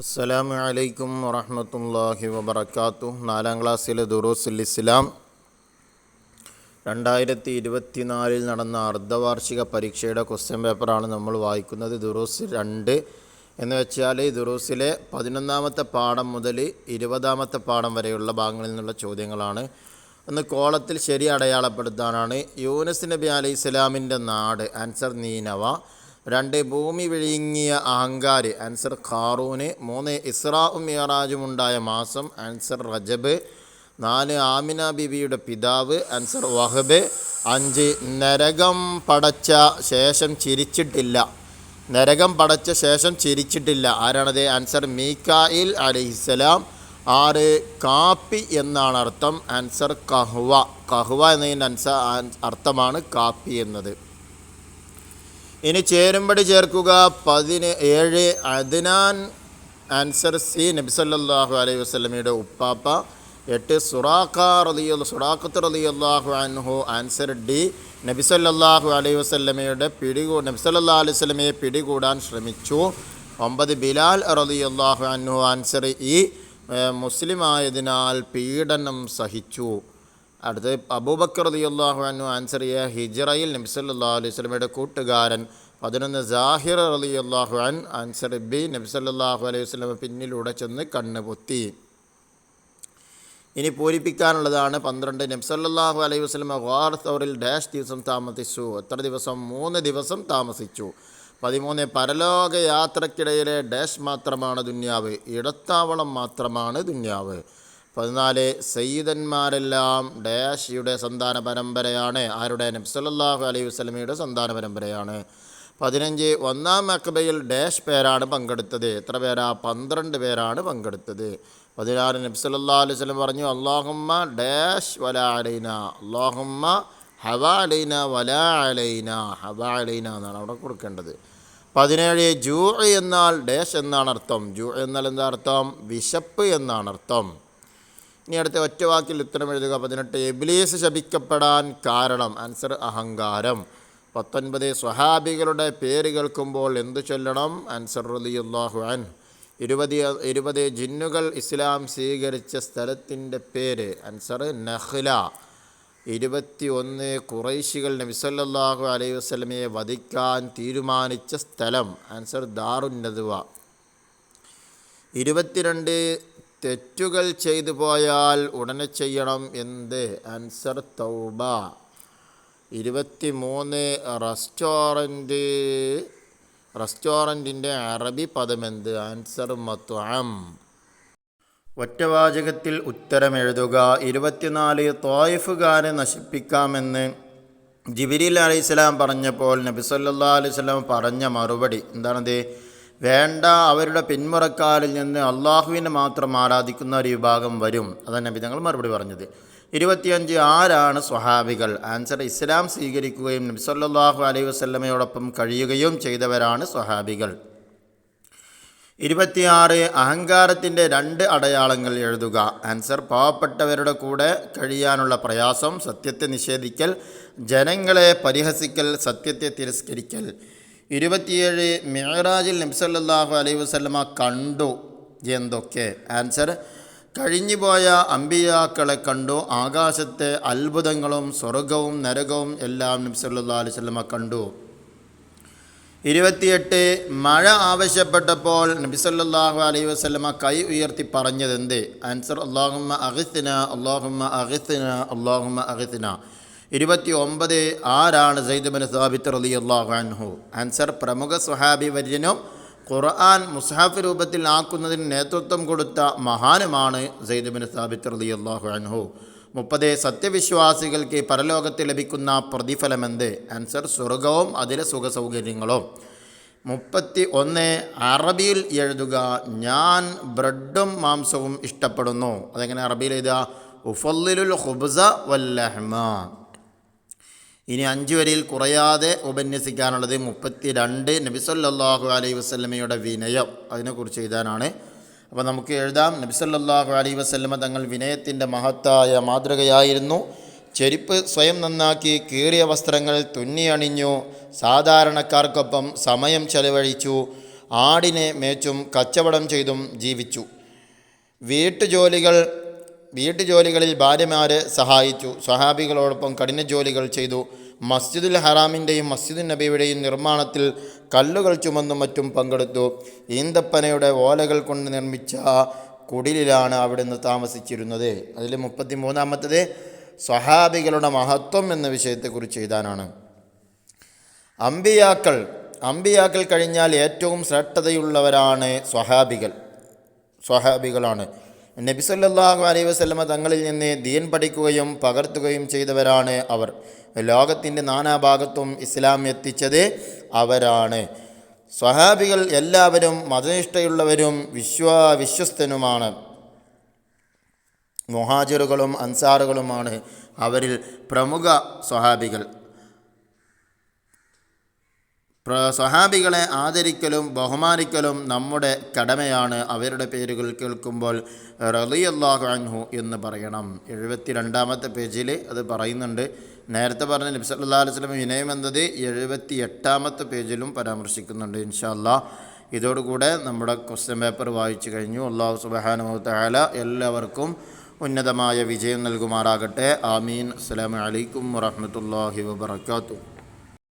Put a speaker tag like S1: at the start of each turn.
S1: അസ്സലാമു അലൈക്കും വറഹമത്തല്ലാഹി വബർക്കാത്തു നാലാം ക്ലാസ്സിലെ ദുറൂസുൽ ഇസ്ലാം. രണ്ടായിരത്തി ഇരുപത്തിനാലിൽ നടന്ന അർദ്ധവാർഷിക പരീക്ഷയുടെ ക്വസ്റ്റ്യൻ പേപ്പറാണ് നമ്മൾ വായിക്കുന്നത്. ദുറൂസ് രണ്ട് എന്ന് വെച്ചാൽ ദുറൂസിലെ പതിനൊന്നാമത്തെ പാഠം മുതൽ ഇരുപതാമത്തെ പാഠം വരെയുള്ള ഭാഗങ്ങളിൽ നിന്നുള്ള ചോദ്യങ്ങളാണ്. ഒന്ന് കോളത്തിൽ ശരി അടയാളപ്പെടുത്താനാണ്. യൂനസ് നബി അലൈഹി ഇസ്ലാമിന്റെ നാട് ആൻസർ നീനവ. രണ്ട് ഭൂമി വിഴുങ്ങിയ അഹങ്കാരി ആൻസർ ഖാറൂന് മൂന്ന് ഇസ്രാഉം മിയറാജും ഉണ്ടായ മാസം ആൻസർ റജബ് നാല് ആമിന ബിബിയുടെ പിതാവ് ആൻസർ വഹബ് അഞ്ച് നരകം പടച്ച ശേഷം ചിരിച്ചിട്ടില്ല. നരകം പടച്ച ശേഷം ചിരിച്ചിട്ടില്ല. ആരാണത്? ആൻസർ മീക്കായിൽ അലഹിസ്സലാം. ആറ് കാപ്പി എന്നാണ് അർത്ഥം. ആൻസർ കഹ്വ. കഹ്വ എന്നതിന്റെ അൻസ അർത്ഥമാണ് കാപ്പി എന്നത്. ഇനി ചേരുമ്പടി ചേർക്കുക പതിന് ഏഴ്. അദ്നാൻ ആൻസർ സി നബിസല്ലാഹു അലൈഹി വസ്ലമിയുടെ ഉപ്പാപ്പ. എട്ട് സുറാഖ റലിയ സുറാഖത്ത് റലി അള്ളാഹു അൻഹു ആൻസർ ഡി നബിസല്ലാഹു അലൈഹി വസ്ലമയുടെ പിടികൂ നബിസല്ലാ അലൈഹി വസ്ലമയെ പിടികൂടാൻ ശ്രമിച്ചു. ഒമ്പത് ബിലാൽ റലി അള്ളാഹു അൻഹു ആൻസർ ഇ മുസ്ലിമായതിനാൽ പീഡനം സഹിച്ചു. അടുത്ത് അബൂബക്കർ റളിയല്ലാഹു അനു ആൻസർ ചെയ്യുക ഹിജ്റയിൽ നബ്സല്ലാ അലൈഹി സ്വലമയുടെ കൂട്ടുകാരൻ പതിനൊന്ന് ജാഹിർ റളിയല്ലാഹു അൻ ആൻസർ ബി നബ്സല്ലാഹു അലൈഹി വസ്ലമ പിന്നിലൂടെ ചെന്ന് കണ്ണ് പൊത്തി. ഇനി പൂരിപ്പിക്കാനുള്ളതാണ് പന്ത്രണ്ട്. നബ്സല്ലാഹു അലൈഹി വസ്ലമ ഗ്വാർ തൗറിൽ ഡാഷ് ദിവസം താമസിച്ചു. എത്ര ദിവസം? മൂന്ന് ദിവസം താമസിച്ചു. പതിമൂന്ന് പരലോക യാത്രക്കിടയിലെ ഡാഷ് മാത്രമാണ് ദുന്യാവ്. ഇടത്താവളം മാത്രമാണ് ദുന്യാവ്. പതിനാല് സയ്യിദന്മാരെല്ലാം ഡയാഷിയുടെ സന്താന പരമ്പരയാണ്. ആരുടെ? നബ്സല്ലാഹു അലൈഹി വസ്ലമിയുടെ സന്താന പരമ്പരയാണ്. പതിനഞ്ച് ഒന്നാം അക്ബയിൽ ഡാഷ് പേരാണ് പങ്കെടുത്തത്. എത്ര പേരാ? പന്ത്രണ്ട് പേരാണ് പങ്കെടുത്തത്. പതിനാറ് നബ്സല്ലാ അലൈഹി വസ്ലം പറഞ്ഞു അള്ളാഹുമ്മ ഡാഷ് വല അലൈന അള്ളാഹുമ്മ ഹവ അലൈന വല അലൈന ഹവ അലൈന എന്നാണ് അവിടെ കൊടുക്കേണ്ടത്. പതിനേഴ് ജൂ എന്നാൽ ഡാഷ് എന്നാണ് അർത്ഥം ജൂ എന്നാൽ എന്താ അർത്ഥം വിശപ്പ് എന്നാണ് അർത്ഥം ഇനി അടുത്ത ഒറ്റ വാക്കിൽ ഉത്തരം എഴുതുക. പതിനെട്ട് എബിലീസ് ശപിക്കപ്പെടാൻ കാരണം. ആൻസർ അഹങ്കാരം. പത്തൊൻപത് സ്വഹാബികളുടെ പേര് കേൾക്കുമ്പോൾ എന്തു ചൊല്ലണം? ആൻസർ റലിയുല്ലാഹു അൻ ഇരുപത് ഇരുപത് ജിന്നുകൾ ഇസ്ലാം സ്വീകരിച്ച സ്ഥലത്തിന്റെ പേര്. ആൻസർ നഹ്ല. ഇരുപത്തി ഒന്ന് കുറൈശികൾ നബിസല്ലാഹു അലൈഹി വസ്ലമയെ വധിക്കാൻ തീരുമാനിച്ച സ്ഥലം. ആൻസർ ദാറുന്നതുവ ഇരുപത്തിരണ്ട് തെറ്റുകൾ ചെയ്തു പോയാൽ ഉടനെ ചെയ്യണം എന്ത്? ആൻസർ തൗബ. ഇരുപത്തി മൂന്ന് റെസ്റ്റോറന്റ് റെസ്റ്റോറന്റിന്റെ അറബി പദമെന്ത് ആൻസർ മത്വം. ഒറ്റവാചകത്തിൽ ഉത്തരം എഴുതുക. ഇരുപത്തിനാല് തോയിഫുകാരെ നശിപ്പിക്കാമെന്ന് ജിബിരിൽ അലൈഹിസ്ലാം പറഞ്ഞപ്പോൾ നബി സല്ലാ അലൈഹി സ്വലാം പറഞ്ഞ മറുപടി എന്താണത്? വേണ്ട അവരുടെ പിന്മുറക്കാരിൽ നിന്ന് അള്ളാഹുവിനെ മാത്രം ആരാധിക്കുന്ന ഒരു വിഭാഗം വരും. അതാണ് നബി തങ്ങൾ മറുപടി പറഞ്ഞത്. ഇരുപത്തിയഞ്ച് ആരാണ് സ്വഹാബികൾ? ആൻസർ ഇസ്ലാം സ്വീകരിക്കുകയും നബി സല്ലാഹു അലൈഹി വസ്ലമയോടൊപ്പം കഴിയുകയും ചെയ്തവരാണ് സ്വഹാബികൾ. ഇരുപത്തിയാറ് അഹങ്കാരത്തിന്റെ രണ്ട് അടയാളങ്ങൾ എഴുതുക. ആൻസർ പാവപ്പെട്ടവരുടെ കൂടെ കഴിയാനുള്ള പ്രയാസം സത്യത്തെ നിഷേധിക്കൽ ജനങ്ങളെ പരിഹസിക്കൽ സത്യത്തെ തിരസ്കരിക്കൽ. ഇരുപത്തിയേഴ് മിഹറാജിൽ നബ്സല്ലാഹു അലൈഹി വസ്ലമ കണ്ടു എന്തൊക്കെ? ആൻസർ കഴിഞ്ഞുപോയ അമ്പിയാക്കളെ കണ്ടു. ആകാശത്തെ അത്ഭുതങ്ങളും സ്വർഗവും നരകവും എല്ലാം നബ്സല്ലാ അലൈഹി വസ്ലമ കണ്ടു. ഇരുപത്തിയെട്ട് മഴ ആവശ്യപ്പെട്ടപ്പോൾ നബിസല്ലാഹു അലൈഹി വസ്ലമ കൈ ഉയർത്തി പറഞ്ഞതെന്ത്? ആൻസർ അള്ളാഹുമ്മ അഹിത്തിന അള്ളാഹുമ്മ അഹിത്തിന അള്ളാഹുമ്മ അഹിത്തിന ഇരുപത്തി ഒമ്പത് ആരാണ് സൈദബിൻ സാബിത്ത് റലി അള്ളാഹു ആൻസർ പ്രമുഖ സുഹാബി വര്യനും ഖുർആൻ മുസ്ഹാഫ് രൂപത്തിൽ ആക്കുന്നതിന് നേതൃത്വം കൊടുത്ത മഹാനുമാണ് സൈദബിൻ സാബിത്ത് റലി അള്ളാഹു അൻഹു. മുപ്പത് സത്യവിശ്വാസികൾക്ക് പരലോകത്ത് ലഭിക്കുന്ന പ്രതിഫലമെന്ത്? ആൻസർ സ്വർഗവും അതിലെ സുഖസൗകര്യങ്ങളും. മുപ്പത്തി ഒന്ന് അറബിയിൽ എഴുതുക ഞാൻ ബ്രെഡും മാംസവും ഇഷ്ടപ്പെടുന്നു. അതെങ്ങനെ അറബിയിൽ എഴുതുക? ഉഫല്ലുൽ ഹുബ്സ വല്ലഹ്മ ഇനി അഞ്ച് വരിയിൽ കുറയാതെ ഉപന്യസിക്കാനുള്ളത് മുപ്പത്തി രണ്ട് നബിസല്ലാഹു അലൈഹി വസ്ലമയുടെ വിനയം. അതിനെക്കുറിച്ച് എഴുതാനാണ്. അപ്പോൾ നമുക്ക് എഴുതാം. നബിസല്ലാഹു അലൈ വസ്ലമ തങ്ങൾ വിനയത്തിന്റെ മഹത്തായ മാതൃകയായിരുന്നു. ചെരുപ്പ് സ്വയം നന്നാക്കി കീറിയ വസ്ത്രങ്ങൾ തുന്നി അണിഞ്ഞു. സാധാരണക്കാർക്കൊപ്പം സമയം ചെലവഴിച്ചു. ആടിനെ മേച്ചും കച്ചവടം ചെയ്തും ജീവിച്ചു. വീട്ടുജോലികൾ വീട്ടുജോലികളിൽ ഭാര്യമാരെ സഹായിച്ചു. സ്വഹാബികളോടൊപ്പം കഠിന ജോലികൾ ചെയ്തു. മസ്ജിദുൽ ഹറാമിന്റെയും മസ്ജിദുൽ നബിയുടെയും നിർമ്മാണത്തിൽ കല്ലുകൾ ചുമന്നും മറ്റും പങ്കെടുത്തു. ഈന്തപ്പനയുടെ ഓലകൾ കൊണ്ട് നിർമ്മിച്ച കുടിലിലാണ് അവിടുന്ന് താമസിച്ചിരുന്നത്. അതിൽ മുപ്പത്തി മൂന്നാമത്തത് സ്വഹാബികളുടെ മഹത്വം എന്ന വിഷയത്തെക്കുറിച്ച് എഴുതാനാണ്. അമ്പിയാക്കൾ. അമ്പിയാക്കൾ കഴിഞ്ഞാൽ ഏറ്റവും ശ്രേഷ്ഠതയുള്ളവരാണ് സ്വഹാബികൾ. സ്വഹാബികളാണ്. നബി സല്ലല്ലാഹു അലൈഹി വസല്ലമ തങ്ങളിൽ നിന്ന് ദീൻ പഠിക്കുകയും പകർത്തുകയും ചെയ്തവരാണ് അവർ. ലോകത്തിന്റെ നാനാഭാഗത്തും ഇസ്ലാം എത്തിച്ചത് അവരാണ്. സ്വഹാബികൾ എല്ലാവരും മതനിഷ്ഠയുള്ളവരും വിശ്വാ വിശ്വസ്തനുമാണ്. മുഹാജിറുകളും അൻസാറുകളുമാണ് അവരിൽ പ്രമുഖ സ്വഹാബികൾ. സ്വഹാബികളെ ആദരിക്കലും ബഹുമാനിക്കലും നമ്മുടെ കടമയാണ്. അവരുടെ പേരുകൾ കേൾക്കുമ്പോൾ റളിയല്ലാഹു അൻഹു എന്ന് പറയണം. എഴുപത്തി രണ്ടാമത്തെ പേജിൽ അത് പറയുന്നുണ്ട്. നേരത്തെ പറഞ്ഞ നബി സല്ലല്ലാഹു അലൈഹി വസല്ലം വിനയം എന്നത് എഴുപത്തി എട്ടാമത്തെ പേജിലും പരാമർശിക്കുന്നുണ്ട് ഇൻഷാല്ലാ ഇതോടുകൂടെ നമ്മുടെ ക്വസ്റ്റ്യൻ പേപ്പർ വായിച്ചു കഴിഞ്ഞു. അള്ളാഹു സുബ്ഹാനഹു തആല എല്ലാവർക്കും ഉന്നതമായ വിജയം നൽകുമാറാകട്ടെ. ആമീൻ. അസ്സലാമു അലൈക്കും വറഹ്മത്തുള്ളാഹി വബറകാതുഹു.